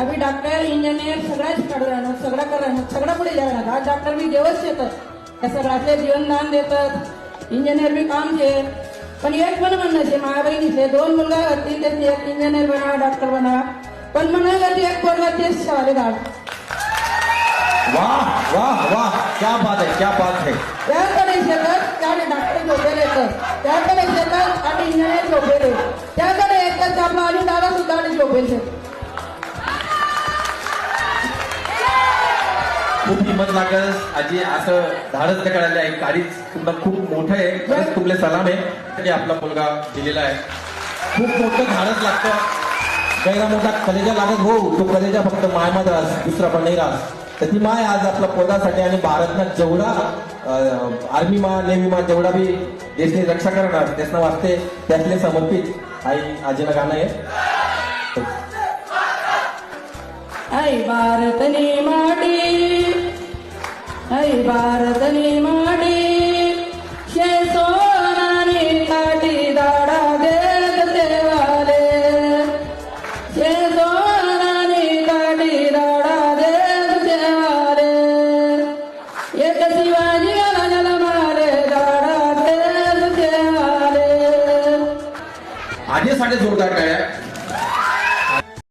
अभी doctor engineer सगळ्याच कडे राहणार सगळं कर राहणार सगळं पुढे जाणार आज डॉक्टर बी देवच येतात त्या सगळ्यातले जीवनदान देतात. इंजिनियर बी काम घे. पण एक पण म्हणणं माझ्या बहिणीचे दोन मुलगा होतील त्याचे एक इंजिनियर बना डॉक्टर बना. पण म्हणाला ती एक पोरगा तेच शाळे घाल वाह वाह वाह. क्या बात है क्या बात है. त्याकडे शेतात त्याने डॉक्टर झोपेले येतात त्याकडे शेतात आणि इंजिनियर झोपेले त्याकडे एकच आपला आणि दादा सुद्धा आणि झोपेले खूप किंमत लागत आजी असं धाडच कळाले आहे गाडीच तुम्हाला खूप मोठं आहे. खरंच तुमले सलाम आहे. की आपला मुलगा दिलेला आहे. खूप मोठं धाडच लागतं. गैरा मोठा कलेजा लागत हो. तो कलेजा फक्त मायमात राहस दुसरा पण नाही राहस तर ती माय आज आपल्या पोटासाठी आणि भारतनं जेवढा आर्मी मा नेव्ही मा जेवढा बी देशने रक्षा करणार त्यासना वाचते त्यातले समर्पित आई आजीला गाणं आहे. आई भारतने माटी ऐ भारतनी माटी शे सोनानी काटी दाडा देत देवाले. शे सोनानी काटी दाडा देत देवाले. एक शिवाजी गाला मारे दाडा देत देवाले. आजीसाठी जोरदार टाळ्या